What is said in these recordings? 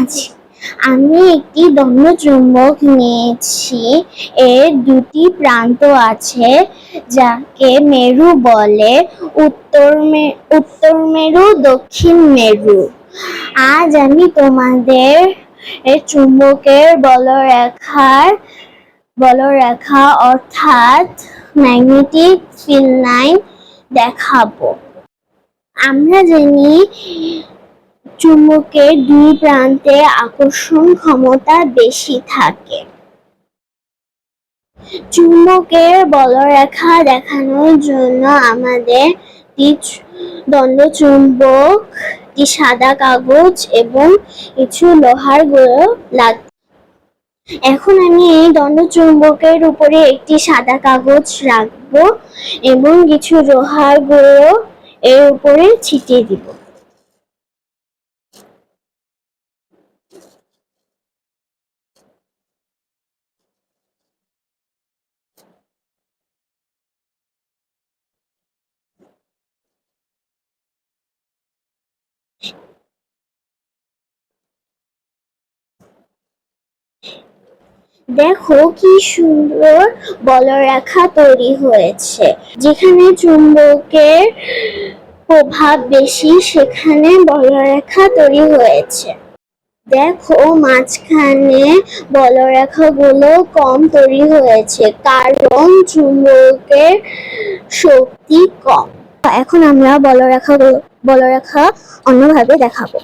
আজ আমি একটি দণ্ড চুম্বক নিয়েছি। এর দুটি প্রান্ত আছে, যাকে মেরু বলে। উত্তর উত্তর মেরু, দক্ষিণ মেরু। আজ আমি তোমাদের চুম্বকের বলরেখার, বলরেখা অর্থাৎ ম্যাগনেটিক ফিল্ড লাইন দেখাবো। আমরা জানি চুম্বকের দুই প্রান্তে আকর্ষণ ক্ষমতা বেশি থাকে। চুম্বকের বলরেখা দেখানোর জন্য আমাদের দণ্ড চুম্বক একটি সাদা কাগজ এবং কিছু লোহার গুঁড়ো লাগবে এখন আমি এই দণ্ড চুম্বকের উপরে একটি সাদা কাগজ রাখব এবং কিছু লোহার গুঁড়ো এর উপরে ছিটিয়ে দিব। দেখো কি সুন্দর বলরেখা তৈরি হয়েছে। যেখানে চুম্বকের প্রভাব বেশি, সেখানে বলরেখা তৈরি হয়েছে। দেখো মাঝখানে বলরেখাগুলো কম তৈরি হয়েছে, কারণ চুম্বকের শক্তি কম। এখন আমরা বলরেখা বলরেখা অন্যভাবে দেখাবো।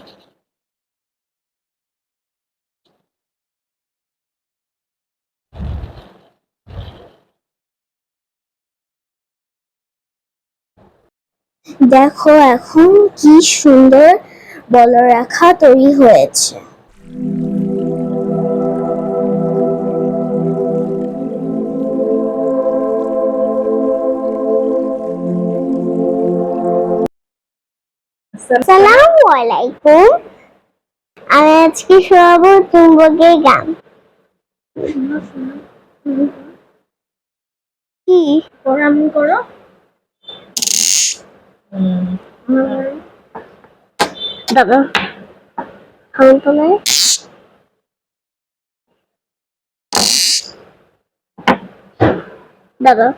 দেখো এখন কি সুন্দর বলরেখা তৈরি হয়েছে। সালামু আলাইকুম। আমি আজকে শোনাবো চুম্বকের গান কি? করো दादा. खाऊन तो नाही दादा.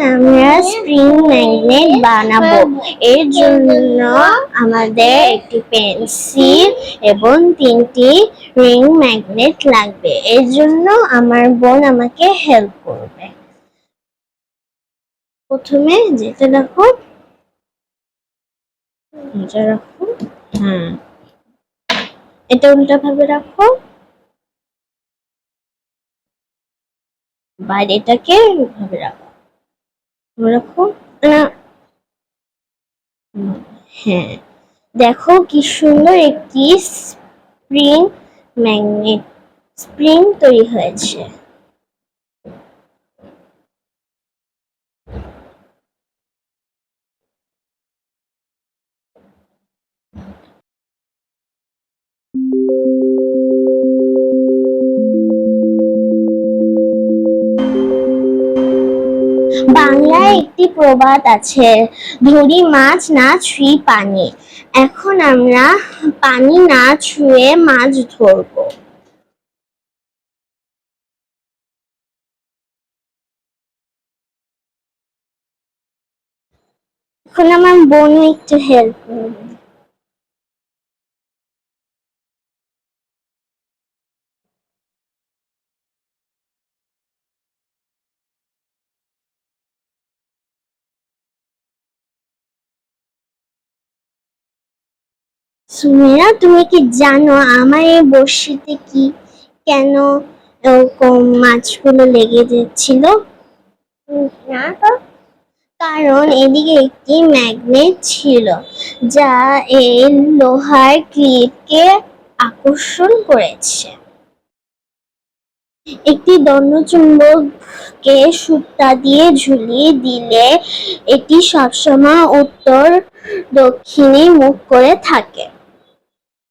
আমরা স্প্রিং ম্যাগনেট বানাবো। এর জন্য আমাদের একটি পেন্সিল এবং তিনটি রিং ম্যাগনেট লাগবে। এর জন্য আমার বোন আমাকে হেল্প করবে। প্রথমে যেটা রাখো এটা রাখো। হ্যাঁ। এটা উল্টা ভাবে রাখো। বাইরেটাকে ভাবে রাখো। রাখো? না। হ্যাঁ। দেখো কি সুন্দর একটি স্প্রিং ম্যাগনেট স্প্রিং তৈরি হয়েছে। বাংলায় একটি প্রবাদ আছে, ধরি মাছ না ছুঁই পানি, এখন আমরা পানি না ছুঁয়ে মাছ ধরব। এখন আমার বোন একটু হেল্প করবে। সুমেরা, তুমি কি জানো আমার এই বড়শিতে কি কেন এরকম মাছগুলো লেগে যাচ্ছিল? না তো। কারণ এদিকে একটি ম্যাগনেট ছিল, যা এই লোহার ক্লিপকে আকর্ষণ করেছে। একটি দণ্ডচুম্বককে সুতা দিয়ে ঝুলিয়ে দিলে এটি সবসময় উত্তর দক্ষিণে মুখ করে থাকে।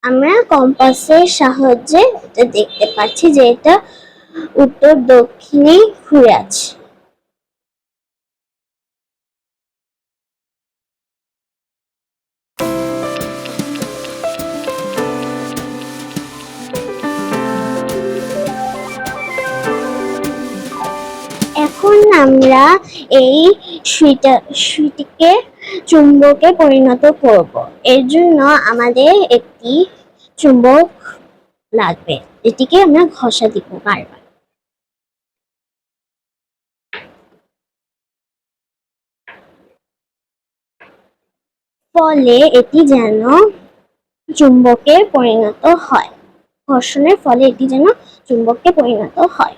আমরা কম্পাসের সাহায্যে এটা দেখতে পাচ্ছি যে এটা উত্তর দক্ষিণে ঘুরে আছে। এখন আমরা এই সুইটা সুইটিকে চুম্বকে পরিণত করব। এর জন্য আমাদের একটি চুম্বক লাগবে এটিকে আমরা ঘষা দিব বারবার। ফলে এটি যেন চুম্বকে পরিণত হয়। ঘর্ষণের ফলে এটি যেন চুম্বকে পরিণত হয়।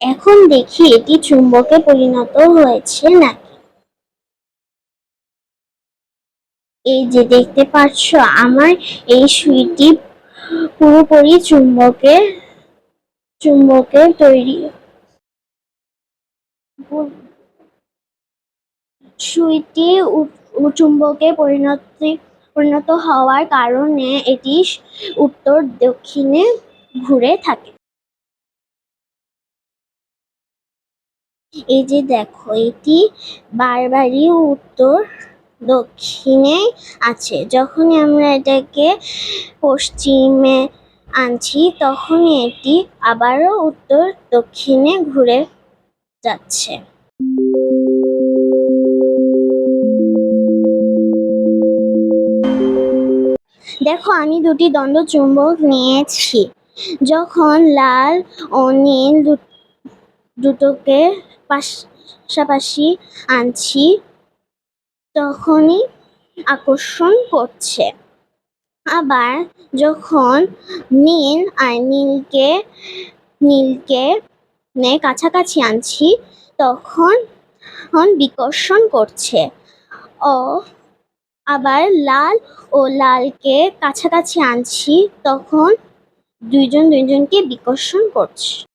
এখন দেখি এটি চুম্বকে পরিণত হয়েছে নাকি? এই যে দেখতে পাচ্ছ, আমার এই সুইটি পুরোপুরি চুম্বকে চুম্বকে তৈরি সুইটি চুম্বকে পরিণত পরিণত হওয়ার কারণে এটি উত্তর দক্ষিণে ঘুরে থাকে। এই যে দেখো, এটি বারবারই উত্তর দক্ষিণে আছে। যখনই আমরা এটাকে পশ্চিমে আনছি তখন এটি আবারও উত্তর দক্ষিণে ঘুরে যাচ্ছে। দেখো, আমি দুটি দ্বন্দ্ব চুম্বক নিয়েছি। যখন লাল ও নীল দুটোকে পাশাপাশি আনছি, তখনই আকর্ষণ করছে। আবার যখন নীল আর নীলকে নীলকে কাছাকাছি আনছি, তখন তখন বিকর্ষণ করছে। ও আবার লাল ও লালকে কাছাকাছি আনছি, তখন দুইজন দুইজনকে বিকর্ষণ করছে।